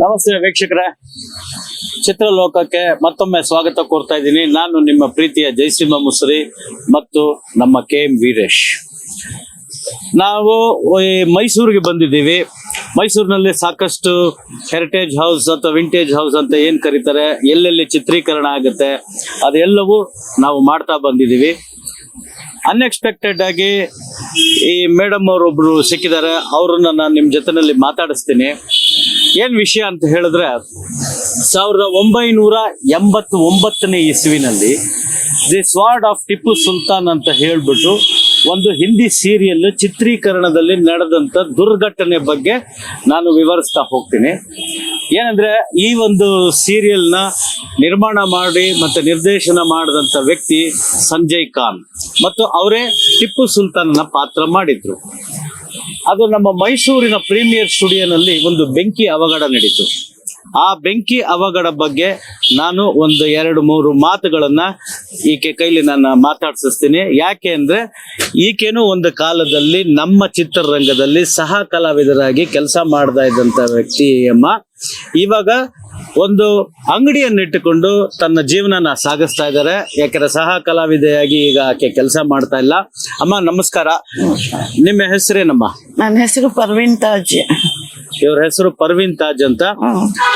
ನಮಸ್ತೆ ವೀಕ್ಷಕರೇ. ಚಿತ್ರಲೋಕಕ್ಕೆ ಮತ್ತೊಮ್ಮೆ ಸ್ವಾಗತ ಕೋರ್ತಾ ಇದ್ದೀನಿ. ನಾನು ನಿಮ್ಮ ಪ್ರೀತಿಯ ಜಯಸಿಂಹ ಮುಸ್ರಿ ಮತ್ತು ನಮ್ಮ ಕೆ ಎಂ ವೀರೇಶ್. ನಾವು ಈ ಮೈಸೂರಿಗೆ ಬಂದಿದ್ದೀವಿ. ಮೈಸೂರಿನಲ್ಲಿ ಸಾಕಷ್ಟು ಹೆರಿಟೇಜ್ ಹೌಸ್ ಅಥವಾ ವಿಂಟೇಜ್ ಹೌಸ್ ಅಂತ ಏನು ಕರೀತಾರೆ, ಎಲ್ಲೆಲ್ಲಿ ಚಿತ್ರೀಕರಣ ಆಗುತ್ತೆ, ಅದೆಲ್ಲವೂ ನಾವು ಮಾಡ್ತಾ ಬಂದಿದ್ದೀವಿ. ಅನ್ಎಕ್ಸ್ಪೆಕ್ಟೆಡ್ ಆಗಿ ಈ ಮೇಡಮ್ ಅವರೊಬ್ರು ಸಿಕ್ಕಿದ್ದಾರೆ. ಅವರನ್ನ ನಾನು ನಿಮ್ಮ ಜೊತೆಯಲ್ಲಿ ಮಾತಾಡಿಸ್ತೀನಿ. ಏನ್ ವಿಷಯ ಅಂತ ಹೇಳಿದ್ರೆ, ಸಾವಿರದ ಒಂಬೈನೂರ ಎಂಬತ್ ಒಂಬತ್ತನೇ ಇಸ್ವಿನಲ್ಲಿ the sword of Tipu Sultan ಅಂತ ಹೇಳ್ಬಿಟ್ಟು ಒಂದು ಹಿಂದಿ ಸೀರಿಯಲ್ ಚಿತ್ರೀಕರಣದಲ್ಲಿ ನಡೆದಂತ ದುರ್ಘಟನೆ ಬಗ್ಗೆ ನಾನು ವಿವರಿಸ್ತಾ ಹೋಗ್ತೀನಿ. ಏನಂದ್ರೆ, ಈ ಒಂದು ಸೀರಿಯಲ್ನ ನಿರ್ಮಾಣ ಮಾಡಿ ಮತ್ತೆ ನಿರ್ದೇಶನ ಮಾಡಿದಂತ ವ್ಯಕ್ತಿ ಸಂಜಯ್ ಖಾನ್. ಮತ್ತು ಅವರೇ ಟಿಪ್ಪು ಸುಲ್ತಾನ್ನ ಪಾತ್ರ ಮಾಡಿದ್ರು. ಅದು ನಮ್ಮ ಮೈಸೂರಿನ ಪ್ರೀಮಿಯರ್ ಸ್ಟುಡಿಯೋನಲ್ಲಿ ಒಂದು ಬೆಂಕಿ ಅವಘಡ ನಡೀತು. ಆ ಬೆಂಕಿ ಅವಘಡ ಬಗ್ಗೆ ನಾನು ಒಂದು ಎರಡು ಮೂರು ಮಾತುಗಳನ್ನ ಈಕೆ ಕೈಲಿ ನಾನು ಮಾತಾಡ್ಸಿಸ್ತೀನಿ. ಯಾಕೆ ಅಂದ್ರೆ ಈಕೆನೂ ಒಂದು ಕಾಲದಲ್ಲಿ ನಮ್ಮ ಚಿತ್ರರಂಗದಲ್ಲಿ ಸಹ ಕಲಾವಿದರಾಗಿ ಕೆಲಸ ಮಾಡ್ತಾ ಇದ್ದಂತ ವ್ಯಕ್ತಿ ಅಮ್ಮ ಇವಾಗ ಒಂದು ಅಂಗಡಿಯನ್ನಿಟ್ಟುಕೊಂಡು ತನ್ನ ಜೀವನನ ಸಾಗಿಸ್ತಾ ಇದ್ದಾರೆ. ಯಾಕಂದ್ರೆ ಸಹ ಕಲಾವಿದೆಯಾಗಿ ಈಗ ಆಕೆ ಕೆಲಸ ಮಾಡ್ತಾ ಇಲ್ಲ. ಅಮ್ಮ ನಮಸ್ಕಾರ. ನಿಮ್ಮ ಹೆಸರೇನಮ್ಮ? ನನ್ನ ಹೆಸರು ಪರ್ವೀನ್ ತಾಜ್. ಇವ್ರ ಹೆಸರು ಪರ್ವೀನ್ ತಾಜ್ ಅಂತ.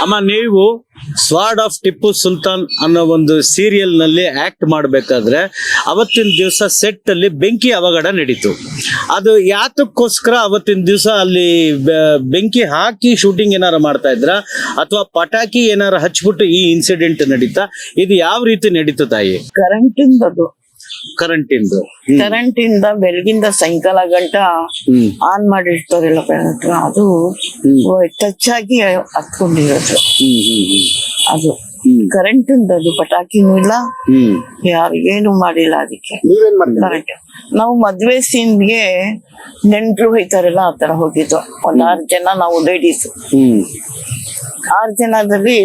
ಅಮ್ಮ ನೀವು ಸ್ವಾರ್ಡ್ ಆಫ್ ಟಿಪ್ಪು ಸುಲ್ತಾನ್ ಅನ್ನೋ ಒಂದು ಸೀರಿಯಲ್ನಲ್ಲಿ ಆಕ್ಟ್ ಮಾಡಬೇಕಾದ್ರೆ ಅವತ್ತಿನ ದಿವಸ ಸೆಟ್ ಅಲ್ಲಿ ಬೆಂಕಿ ಅವಘಡ ನಡೀತು. ಅದು ಯಾತಕ್ಕೋಸ್ಕರ ಅವತ್ತಿನ ದಿವಸ ಅಲ್ಲಿ ಬೆಂಕಿ ಹಾಕಿ ಶೂಟಿಂಗ್ ಏನಾರ ಮಾಡ್ತಾ ಇದ್ರ? ಅಥವಾ ಪಟಾಕಿ ಏನಾರ ಹಚ್ಬಿಟ್ಟು ಈ ಇನ್ಸಿಡೆಂಟ್ ನಡೀತಾ? ಇದು ಯಾವ ರೀತಿ ನಡೀತು ತಾಯಿ? ಕರೆಂಟ್ ಇಂದದು. ಕರೆಂಟ್ ಇಂದ. ಕರೆಂಟ್ ಇಂದ ಬೆಳಗಿಂದ ಸಾಯಂಕಾಲ ಗಂಟ ಆನ್ ಮಾಡಿರ್ತಾರಲ್ಲ ಕರೆಂಟ್ ಅದು ಟಚ್ ಆಗಿ ಹತ್ಕೊಂಡಿರೋದು. ಅದು ಕರೆಂಟ್ ಇಂದ ಅದು ಪಟಾಕಿನೂ ಇಲ್ಲ. ಯಾರಿಗೇನು ಮಾಡಿಲ್ಲ ಅದಕ್ಕೆ. ಕರೆಂಟ್ ನಾವು ಮದ್ವೆ ಸೀನ್ಗೆ ನೆಂಟ್ರು ಹೋಯ್ತಾರಲ್ಲ ಆ ತರ ಹೋಗಿದ್ದು. ಒಂದ್ ಆರು ಜನ ನಾವು ಲೇಡೀಸ್ ಆರ್ ಜನದಲ್ಲಿ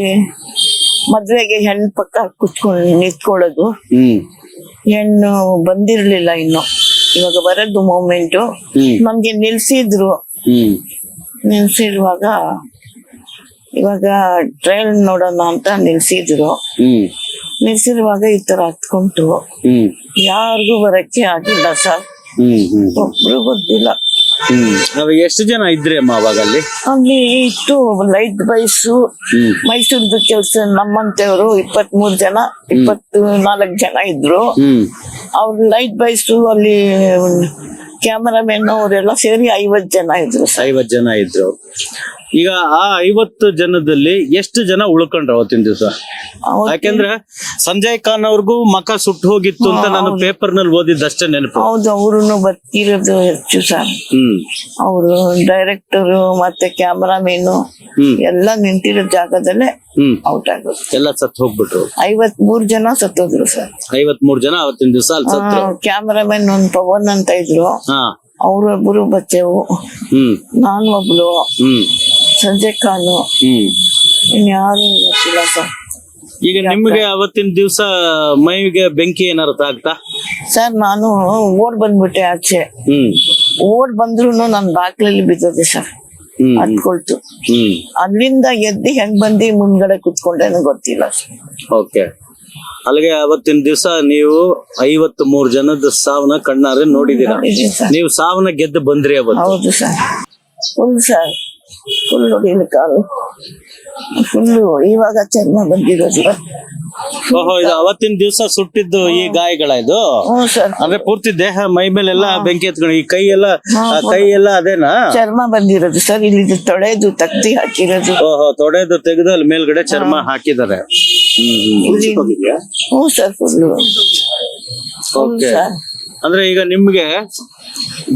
ಮದ್ವೆಗೆ ಹೆಣ್ ಪಕ್ಕ ಕುತ್ಕೊಂಡು ನಿಂತ್ಕೊಳ್ಳೋದು. ಹೆಣ್ಣು ಬಂದಿರ್ಲಿಲ್ಲ ಇನ್ನು. ಇವಾಗ ಬರದ್ದು ಮೂಮೆಂಟ್ ನಮ್ಗೆ ನಿಲ್ಸಿದ್ರು. ನಿಲ್ಸಿರುವಾಗ ಇವಾಗ ಟ್ರೈಲ್ ನೋಡೋಣ ಅಂತ ನಿಲ್ಸಿದ್ರು. ನಿಲ್ಸಿರುವಾಗ ಈ ತರ ಹತ್ಕೊಂತು ಹ್ಮ್. ಯಾರಿಗೂ ಬರಕ್ಕೆ ಆಗಿಲ್ಲ ಸರ್. ಒಬ್ರು ಗೊತ್ತಿಲ್ಲ. ಅವಾಗ ಎಷ್ಟು ಜನ ಇದ್ರಿ ಅಮ್ಮ ಅವಾಗ ಅಲ್ಲಿ ಅಲ್ಲಿ ಇತ್ತು ಲೈಟ್ ಬೈಸು ಮೈಸೂರು ಮೈಸೂರ್ದು ಕೆಲಸ ನಮ್ಮಂತೆಯವರು ಇಪ್ಪತ್ ಮೂರ್ ಜನ ಇಪ್ಪತ್ತು ನಾಲ್ಕು ಜನ ಇದ್ರು. ಅವ್ರು ಲೈಟ್ ಬೈಸು ಅಲ್ಲಿ ಕ್ಯಾಮರಾಮನ್ ಅವರೆಲ್ಲ ಸೇರಿ ಐವತ್ ಜನ ಇದ್ರು ಐವತ್ ಜನ ಇದ್ರು. ಈಗ ಆ ಐವತ್ತು ಜನದಲ್ಲಿ ಎಷ್ಟು ಜನ ಉಳ್ಕೊಂಡ್ರು ಅವತ್ತಿನ ದಿವಸ? ಯಾಕೆಂದ್ರೆ ಸಂಜಯ್ ಖಾನ್ ಅವ್ರಿಗೂ ಮಕ ಸುಟ್ಟು ಹೋಗಿತ್ತು ಅಂತ ನಾನು ಪೇಪರ್ನಲ್ಲಿ ಓದಿದ್ದಷ್ಟೇ ನೆನಪು. ಹೌದು ಅವರು ಬರ್ತಿರೋದು ಹೆಚ್ಚು ಸರ್. ಹ್ಮ್. ಅವರು ಡೈರೆಕ್ಟರ್ ಮತ್ತೆ ಕ್ಯಾಮರಾಮೇನು ಎಲ್ಲ ನಿಂತಿರೋ ಜಾಗದಲ್ಲೇ ಔಟ್ ಆಗೋದು. ಎಲ್ಲ ಸತ್ತು ಹೋಗ್ಬಿಟ್ರು. ಐವತ್ ಮೂರ್ ಜನ ಸತ್ತೋದ್ರು ಸರ್. ಐವತ್ ಮೂರ್ ಜನ ಅವತ್ತಿನ ದಿವಸ ಅಲ್ಲಿ ಸತ್ರು ಕ್ಯಾಮರಾಮನ್ ಒಂದ್ ಪವನ್ ಅಂತ ಇದ್ರು. ಹಾ. ಅವ್ರೊಬ್ರು ಬಚ್ಚೆವು. ನಾನು ಒಬ್ಳು ಖಾನು ಹ್ಮ್. ಇನ್ಯಾರು ಗೊತ್ತಿಲ್ಲ ಸರ್. ಈಗ ನಿಮ್ಗೆ ಅವತ್ತಿನ ದಿವಸ ಮೈಗೆ ಬೆಂಕಿ ಏನಾರು ತಾಗ್ತಾ ಸರ್ ನಾನು ಓಡ್ ಬಂದ್ಬಿಟ್ಟೆ ಆಚೆ. ಹ್ಮ್. ಓಡ್ ಬಂದ್ರು ನನ್ ಬಾಕ್ಲಲ್ಲಿ ಬಿದ್ದದೆ ಸರ್. ಹ್ಮ್. ಹತ್ಕೊಳ್ತು ಹ್ಮ್. ಅಲ್ಲಿಂದ ಎದ್ದು ಹೆಂಗ್ ಬಂದಿ ಮುಂದ್ಗಡೆ ಕುತ್ಕೊಂಡೇನು ಗೊತ್ತಿಲ್ಲ ಸರ್. ಓಕೆ. ಅಲ್ಲಿಗೆ ಅವತ್ತಿನ ದಿವಸ ನೀವು ಐವತ್ತು ಮೂರು ಜನದ ಸಾವನ್ನ ಕಣ್ಣಾರೆ ನೋಡಿದೀರ ಸರ್. ನೀವು ಸಾವನ್ನ ಗೆದ್ದು ಬಂದ್ರಿ ಅವತ್ತು? ಹೌದು ಸರ್. ಹೌದು ಸರ್. ಫುಲ್ ಹೊಡಿಲು ಕಾಲು ಫುಲ್ಲು ಇವಾಗ ಚರ್ಮ ಬಂದಿರೋದು ಓಹೋ ಇದು ಅವತ್ತಿನ ದಿವಸ ಸುಟ್ಟಿದ್ದು ಈ ಗಾಯಗಳ ಇದು? ಹ್ಞೂ ಸರ್. ಅಂದ್ರೆ ಪೂರ್ತಿ ದೇಹ ಮೈ ಮೇಲೆಲ್ಲ ಬೆಂಕಿ ಎತ್ಕೊಂಡು ಈ ಕೈ ಎಲ್ಲ ಆ ಕೈ ಎಲ್ಲ ಅದೇನಾ? ಚರ್ಮ ಬಂದಿರೋದು ಸರ್. ಇಲ್ಲಿ ತೊಳೆದು ತಗ್ದಿ ಹಾಕಿರೋದು. ಓಹೋ ತೊಡೆದು ತೆಗೆದು ಅಲ್ಲಿ ಮೇಲ್ಗಡೆ ಚರ್ಮ ಹಾಕಿದ್ದಾರೆ. ಹ್ಞೂ ಸರ್ ಫುಲ್ಲು ಓಕೆ. ಅಂದ್ರೆ ಈಗ ನಿಮ್ಗೆ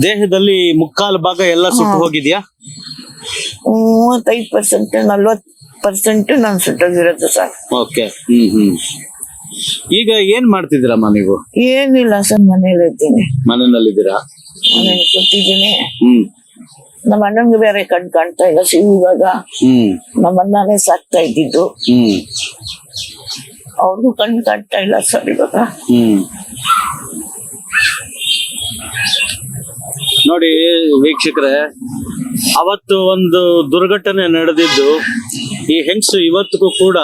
ದೇಹದಲ್ಲಿ ಮುಕ್ಕಾಲು ಭಾಗ ಎಲ್ಲ ಸುಟ್ಟು ಹೋಗಿದ್ಯಾ? ಮೂವತ್ತೈದು ಪರ್ಸೆಂಟ್ ನಲ್ವತ್ ಪರ್ಸೆಂಟ್ ನಾನು ಸುಟ್ಟೋಗಿರೋದು ಸರ್ ಓಕೆ ಹ್ಮ್ ಹ್ಮ್. ಈಗ ಏನ್ ಮಾಡ್ತಿದ್ದೀರಮ್ಮ ನೀವು? ಏನಿಲ್ಲ ಸರ್ ಮನೇಲಿ ಇದ್ದೀನಿ. ಮನೆಯಲ್ಲಿದ್ದೀರಾ? ಮನೇಲಿ ಕೂತಿದ್ದೀನಿ. ಹ್ಮ್. ನಮ್ಮ ಅಣ್ಣಂಗೆ ಬೇರೆ ಕಣ್ ಕಾಣ್ತಾ ಇಲ್ಲ ಸಿ ಇವಾಗ. ಹ್ಮ್. ನಮ್ಮ ಅಣ್ಣನೇ ಸಾಕ್ತಾ ಇದ್ದಿದ್ದು. ಹ್ಮ್. ಅವ್ರಿಗೂ ಕಣ್ ಕಾಣ್ತಾ ಇಲ್ಲ ಸರ್ ಇವಾಗ. ಹ್ಮ್. ನೋಡಿ ವೀಕ್ಷಕರೇ ಅವತ್ತು ಒಂದು ದುರ್ಘಟನೆ ನಡೆದಿದ್ದು, ಈ ಹೆಂಗಸು ಇವತ್ತಿಗೂ ಕೂಡ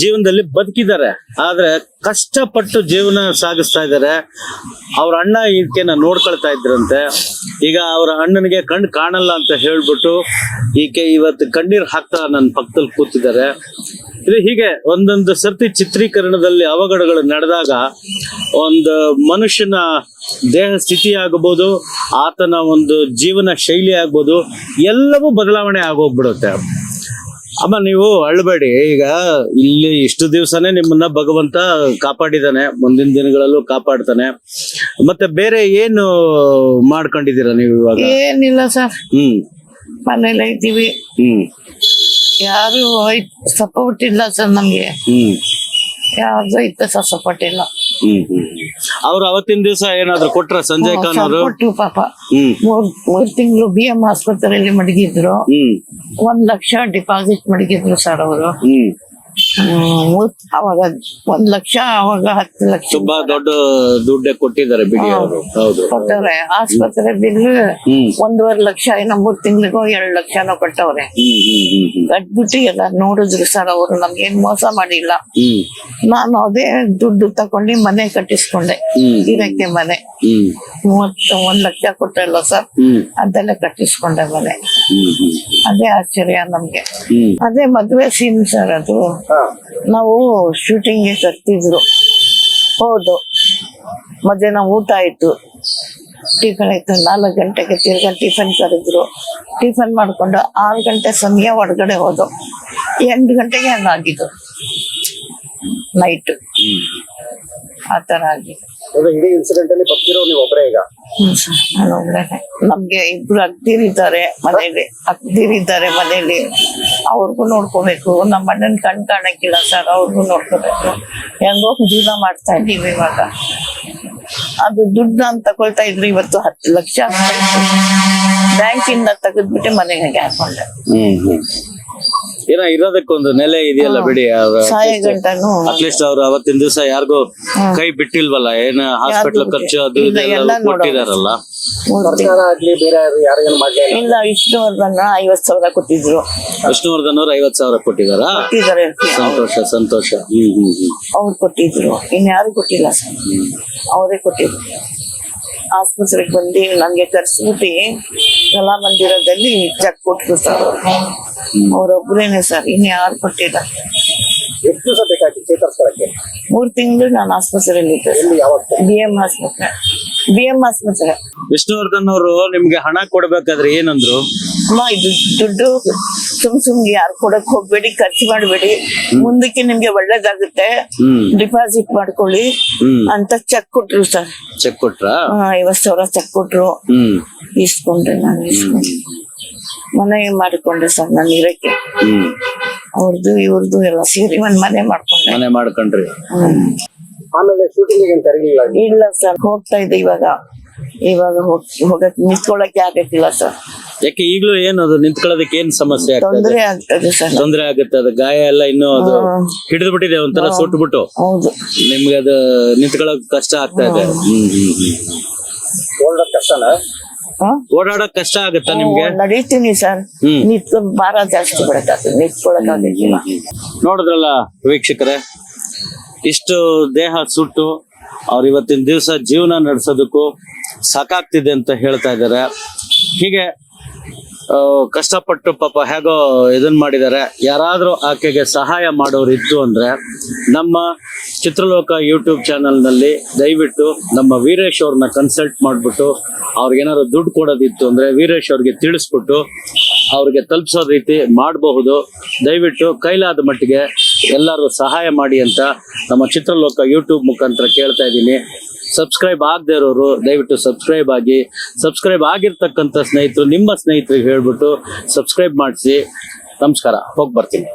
ಜೀವನದಲ್ಲಿ ಬದುಕಿದ್ದಾರೆ. ಆದ್ರೆ ಕಷ್ಟಪಟ್ಟು ಜೀವನ ಸಾಗಿಸ್ತಾ ಇದ್ದಾರೆ. ಅವ್ರ ಅಣ್ಣ ಈಕೆನ ನೋಡ್ಕೊಳ್ತಾ ಇದ್ರಂತೆ. ಈಗ ಅವ್ರ ಅಣ್ಣನಿಗೆ ಕಣ್ಣು ಕಾಣಲ್ಲ ಅಂತ ಹೇಳ್ಬಿಟ್ಟು ಈಕೆ ಇವತ್ತು ಕಣ್ಣೀರ್ ಹಾಕ್ತಾ ನನ್ನ ಪಕ್ಕದಲ್ಲಿ ಕೂತಿದ್ದಾರೆ. ಇದು ಹೀಗೆ ಒಂದೊಂದು ಸರ್ತಿ ಚಿತ್ರೀಕರಣದಲ್ಲಿ ಅವಘಡಗಳು ನಡೆದಾಗ ಒಂದು ಮನುಷ್ಯನ ದೇಹ ಸ್ಥಿತಿ ಆಗಬಹುದು ಆತನ ಒಂದು ಜೀವನ ಶೈಲಿ ಆಗ್ಬೋದು ಎಲ್ಲವೂ ಬದಲಾವಣೆ ಆಗೋಗ್ಬಿಡುತ್ತೆ. ಅಮ್ಮ ನೀವು ಅಳ್ಬೇಡಿ. ಈಗ ಇಲ್ಲಿ ಇಷ್ಟು ದಿವಸನೇ ನಿಮ್ಮನ್ನ ಭಗವಂತ ಕಾಪಾಡಿದಾನೆ. ಮುಂದಿನ ದಿನಗಳಲ್ಲೂ ಕಾಪಾಡ್ತಾನೆ. ಮತ್ತೆ ಬೇರೆ ಏನು ಮಾಡ್ಕೊಂಡಿದ್ದೀರಾ ನೀವು ಇವಾಗ? ಏನಿಲ್ಲ ಸರ್. ಹ್ಮ್. ಮನೇಲಿ ಇದ್ದೀವಿ. ಹ್ಮ್. ಯಾರು ಸಪೋರ್ಟ್ ಇಲ್ಲ ಸರ್ ನಮ್ಗೆ. ಹ್ಮ್. ಯಾರ್ದು ಇತ್ತ ಸರ್ ಸಪೋರ್ಟ್ ಇಲ್ಲ. ಅವ್ರು ಅವತ್ತಿನ ದಿವಸ ಏನಾದ್ರು ಕೊಟ್ರ ಸಂಜಯ್ ಖಾನ್ ಅವರು? ಕೊಟ್ಟು ಪಾಪ. ಹ್ಮ್. ಮೂರ್ ಮೂರ್ ತಿಂಗಳು ಬಿ ಎಂ ಆಸ್ಪತ್ರೆಯಲ್ಲಿ ಮಡಗಿದ್ರು. ಹ್ಮ್. ಒಂದ್ ಲಕ್ಷ ಡಿಪಾಸಿಟ್ ಮಡಗಿದ್ರು ಸರ್ ಅವರು. ಹ್ಮ್. ಅವಾಗ ಒಂದ್ ಲಕ್ಷ ಅವಾಗ ಹತ್ತು ಲಕ್ಷ. ತುಂಬಾ ದೊಡ್ಡ ದುಡ್ಡೆ ಕೊಟ್ಟಿದ್ದಾರೆ ಬಿಡಿ ಅವರು. ಹೌದು. ಕೊಟ್ಟವ್ರೆ ಆಸ್ಪತ್ರೆ ಬಿಲ್ ಒಂದೂವರೆ ಲಕ್ಷ ಏನೋ ಮೂರ್ ತಿಂಗಳಿಗೋ ಎರಡು ಲಕ್ಷನೋ ಕೊಟ್ಟವ್ರೆ. ಕಟ್ಬಿಟ್ಟು ಎಲ್ಲ ನೋಡಿದ್ರು ಸರ್ ಅವರು ನಮ್ಗೇನ್ ಮೋಸ ಮಾಡಿಲ್ಲ. ನಾನು ಅದೇ ದುಡ್ಡು ತಕೊಂಡಿ ಮನೆ ಕಟ್ಟಿಸ್ಕೊಂಡೆ. ಇದಕ್ಕೆ ಮನೆ. ಮೂವತ್ತು ಒಂದ್ ಲಕ್ಷ ಕೊಟ್ಟಲ್ಲ ಸರ್? ಅದನ್ನೇ ಅದೆಲ್ಲ ಕಟ್ಟಿಸ್ಕೊಂಡೆ ಮನೆ. ಅದೇ ಆಶ್ಚರ್ಯ ನಮ್ಗೆ. ಅದೇ ಮದ್ವೆ ಸೀನ್ ಸರ್ ಅದು. ನಾವು ಶೂಟಿಂಗ್ಗೆ ಕರ್ತಿದ್ರು. ಹೌದು. ಮಧ್ಯಾಹ್ನ ಊಟ ಆಯ್ತು. ಟಿಫನ್ ಇತ್ತು ನಾಲ್ಕು ಗಂಟೆಗೆ ತಿರ್ಗಾ ಟಿಫನ್ ಕರೆದ್ರು. ಟಿಫನ್ ಮಾಡಿಕೊಂಡು ಆರು ಗಂಟೆ ಸಮಯ ಹೊರಗಡೆ ಹೋದು. ಎಂಟು ಗಂಟೆಗೆ ಹಂಗಾಗಿದ್ದು ನೈಟ್ ಆ ಥರ ಆಗಿದೆ ಇಡೀ ಇನ್ಸಿಡೆಂಟ್ ಅಲ್ಲಿ ಬರ್ತಿರೋ ನೀವು ಒಬ್ಬರೇ ಈಗ? ಹ್ಞೂ ಸರ್ ನಾನು ಒಬ್ಳೇನೆ. ನಮ್ಗೆ ಇಬ್ರು ಅಗ್ದಿರಿದ್ದಾರೆ ಮನೇಲಿ. ಅಗ್ದಿರಿದ್ದಾರೆ ಮನೇಲಿ. ಅವ್ರಿಗೂ ನೋಡ್ಕೋಬೇಕು. ನಮ್ಮ ಅಣ್ಣನ್ ಕಣ್ ಕಾಣಕ್ಕಿಲ್ಲ ಸರ್ ಅವ್ರಿಗೂ ನೋಡ್ಕೋಬೇಕು. ಹೆಂಗೋ ಜೀವನ ಮಾಡ್ತಾ ಇದ್ದೀವಿ ಇವಾಗ. ಅದು ದುಡ್ಡು ನಾನು ತಗೊಳ್ತಾ ಇದ್ರು ಇವತ್ತು ಹತ್ತು ಲಕ್ಷ ಬ್ಯಾಂಕಿಂದ ತೆಗೆದ್ಬಿಟ್ಟು ಮನೆಗೆ ಹಾಕೊಂಡೆ. ಏನೋ ಇರೋದಕ್ಕೊಂದು ನೆಲೆ ಇದೆಯಲ್ಲ ಬಿಡಿ ಸಾಯ ಗಂಟನು ಅಟ್ಲೀಸ್ಟ್ ಅವ್ರು ಅವತ್ತಿನ ದಿವಸ ಯಾರಿಗೂ ಕೈ ಬಿಟ್ಟಿಲ್ವಲ್ಲ ಏನ ಹಾಸ್ಪಿಟಲ್ ಖರ್ಚು ಅದು ಎಲ್ಲ ಕೊಟ್ಟಿದಾರಲ್ಲ. ಕೊಟ್ಟಿದಾರಲ್ಲ ಆಗ್ಲಿ ಬೇರೆ ಯಾರಿಗೇನು ಮಾಡ್ಲಿ ಇಲ್ಲ. ವಿಷ್ಣುವರ್ಧನ ಐವತ್ ಸಾವಿರ ಕೊಟ್ಟಿದ್ರು. ವಿಷ್ಣುವರ್ಧನ್ ಅವ್ರು ಐವತ್ ಸಾವಿರ ಕೊಟ್ಟಿದಾರಾ? ಕೊಟ್ಟಿದ್ದಾರೆ. ಸಂತೋಷ ಸಂತೋಷ. ಹ್ಮ್ ಹ್ಮ್ ಹ್ಮ್. ಅವ್ರು ಕೊಟ್ಟಿದ್ರು. ಇನ್ಯಾರು ಕೊಟ್ಟಿಲ್ಲ ಸರ್. ಅವರೇ ಕೊಟ್ಟಿದ್ರು. ಆಸ್ಪತ್ರೆಗೆ ಬಂದು ನನ್ಗೆ ಕರ್ಸ್ಬಿಟ್ಟು ಕಲಾಮಂದಿರದಲ್ಲಿ ಚೆಕ್ ಕೊಟ್ರು ಸರ್ ಅವ್ರೊಬ್ರೇನೆ ಸರ್ ಇನ್ಯಾರು ಕೊಟ್ಟಿಲ್ಲ. ಎಷ್ಟು ದಿವಸ ಬೇಕಾಗಿ ಚೇತರಿಸ್ಕೊಳಕ್ಕೆ? ಮೂರ್ ತಿಂಗಳು ನಾನು ಆಸ್ಪತ್ರೆಯಲ್ಲಿ ಇದ್ದೆ ಬಿ ಎಂ ಆಸ್ಪತ್ರೆ. ಬಿ ಎಂ ಆಸ್ಪತ್ರೆ. ವಿಷ್ಣುವರ್ಧನ್ ಅವರು ನಿಮ್ಗೆ ಹಣ ಕೊಡ್ಬೇಕಾದ್ರೆ ಏನಂದ್ರು? ಅಮ್ಮ ಇದು ದುಡ್ಡು ಸುಮ್ ಸುಮ್ಗೆ ಯಾರು ಕೊಡಕ್ ಹೋಗ್ಬೇಡಿ ಖರ್ಚು ಮಾಡಬೇಡಿ. ಮುಂದಕ್ಕೆ ನಿಮ್ಗೆ ಒಳ್ಳೇದಾಗುತ್ತೆ. ಡಿಪಾಸಿಟ್ ಮಾಡ್ಕೊಳ್ಳಿ. ಅಂತ ಚೆಕ್ ಕೊಟ್ರು ಸರ್ ಚೆಕ್ ಕೊಟ್ರ? ಐವತ್ ಸಾವಿರ ಚೆಕ್ ಕೊಟ್ರು. ಇಸ್ಕೊಂಡ್ರೆ ಇಸ್ಕೊಂಡೆ ನಾನು ಇಸ್ಕೊಂಡೆ. ಮನೆ ಮಾಡಿಕೊಂಡೆ ಸರ್ ನಾನು ಇರಕ್ಕೆ. ಅವ್ರದ್ದು ಇವ್ರದ್ದು ಎಲ್ಲ ಸೇರಿ ಒಂದ್ ಮನೆ ಮಾಡ್ಕೊಂಡೆ. ಮನೆ ಮಾಡ್ಕೊಂಡ್ರಿ. ಆಮೇಲೆ ಶೂಟಿಂಗ್ ಇಲ್ಲ ಸರ್ ಹೋಗ್ತಾ ಇದೆ ಇವಾಗ. ಇವಾಗ ಹೋಗ್ ಹೋಗಕ್ ನಿಂತ್ಕೊಳ್ಳಕ್ಕೆ ಆಗಕ್ಕಿಲ್ಲ ಸರ್. ಯಾಕೆ ಈಗ್ಲೂ ಏನು ಅದು ನಿಂತ್ಕೊಳ್ಳೋದಕ್ಕೆ ಏನ್ ಸಮಸ್ಯೆ ಆಗ್ತದೆ ತೊಂದ್ರೆ ಆಗ್ತದೆ ಸರ್. ತೊಂದ್ರೆ ಆಗುತ್ತೆ ಅದು ಗಾಯ ಎಲ್ಲ ಇನ್ನೂ ಅದು ಹಿಡಿದು ಬಿಟ್ಟಿದೆ ಒಂಥರ ಸುಟ್ಟು ಬಿಟ್ಟು ಹೌದು. ನಿಮ್ಗೆ ಅದು ನಿಂತ್ಕೊಳ್ಳೋಕ್ ಕಷ್ಟ ಆಗ್ತಾ ಇದೆ. ಹ್ಮ್ ಹ್ಮ್ ಹ್ಮ್. ಓಡೋದ್ ಕಷ್ಟನ? ಹ? ಓಡಾಡಕ್ ಕಷ್ಟ ಆಗುತ್ತಾ ನಿಮ್ಗೆ? ನಡೀತೀನಿ ಸರ್. ಹ್ಮ್. ಭಾರ ಜಾಸ್ತಿ ಬಿಡಕ್ಕಾಗ್ತದೆ ನಿಂತ್ಕೊಳಕ್ ಆಗಕ್ಕಿಲ್ಲ ನೋಡಿದ್ರಲ್ಲ ವೀಕ್ಷಕರೇ ಇಷ್ಟು ದೇಹ ಸುಟ್ಟು ಅವ್ರು ಇವತ್ತಿನ ದಿವಸ ಜೀವನ ನಡೆಸೋದಕ್ಕೂ ಸಾಕಾಗ್ತಿದೆ ಅಂತ ಹೇಳ್ತಾ ಇದ್ದಾರೆ. ಹೀಗೆ ಕಷ್ಟಪಟ್ಟು ಪಾಪ ಹೇಗೋ ಇದನ್ ಮಾಡಿದ್ದಾರೆ. ಯಾರಾದರೂ ಆಕೆಗೆ ಸಹಾಯ ಮಾಡೋರು ಇತ್ತು ಅಂದ್ರೆ ನಮ್ಮ ಚಿತ್ರಲೋಕ ಯೂಟ್ಯೂಬ್ ಚಾನಲ್ನಲ್ಲಿ ದಯವಿಟ್ಟು ನಮ್ಮ ವೀರೇಶ್ ಅವ್ರನ್ನ ಕನ್ಸಲ್ಟ್ ಮಾಡಿಬಿಟ್ಟು ಅವ್ರಿಗೇನಾದ್ರು ದುಡ್ಡು ಕೊಡೋದಿತ್ತು ಅಂದ್ರೆ ವೀರೇಶ್ ಅವ್ರಿಗೆ ತಿಳಿಸ್ಬಿಟ್ಟು ಅವ್ರಿಗೆ ತಲುಪಿಸೋ ರೀತಿ ಮಾಡಬಹುದು. ದಯವಿಟ್ಟು ಕೈಲಾದ ಮಟ್ಟಿಗೆ ಎಲ್ಲರೂ ಸಹಾಯ ಮಾಡಿ ಅಂತ ನಮ್ಮ ಚಿತ್ರಲೋಕ ಯೂಟ್ಯೂಬ್ ಮುಖಾಂತರ ಕೇಳ್ತಾ ಇದ್ದೀನಿ. ಸಬ್ಸ್ಕ್ರೈಬ್ ಆಗದೆ ಇರೋರು ದಯವಿಟ್ಟು ಸಬ್ಸ್ಕ್ರೈಬ್ ಆಗಿ. ಸಬ್ಸ್ಕ್ರೈಬ್ ಆಗಿರ್ತಕ್ಕಂಥ ಸ್ನೇಹಿತರು, ನಿಮ್ಮ ಸ್ನೇಹಿತರಿಗೆ ಹೇಳ್ಬಿಟ್ಟು ಸಬ್ಸ್ಕ್ರೈಬ್ ಮಾಡಿಸಿ. ನಮಸ್ಕಾರ, ಹೋಗಿ ಬರ್ತೀನಿ.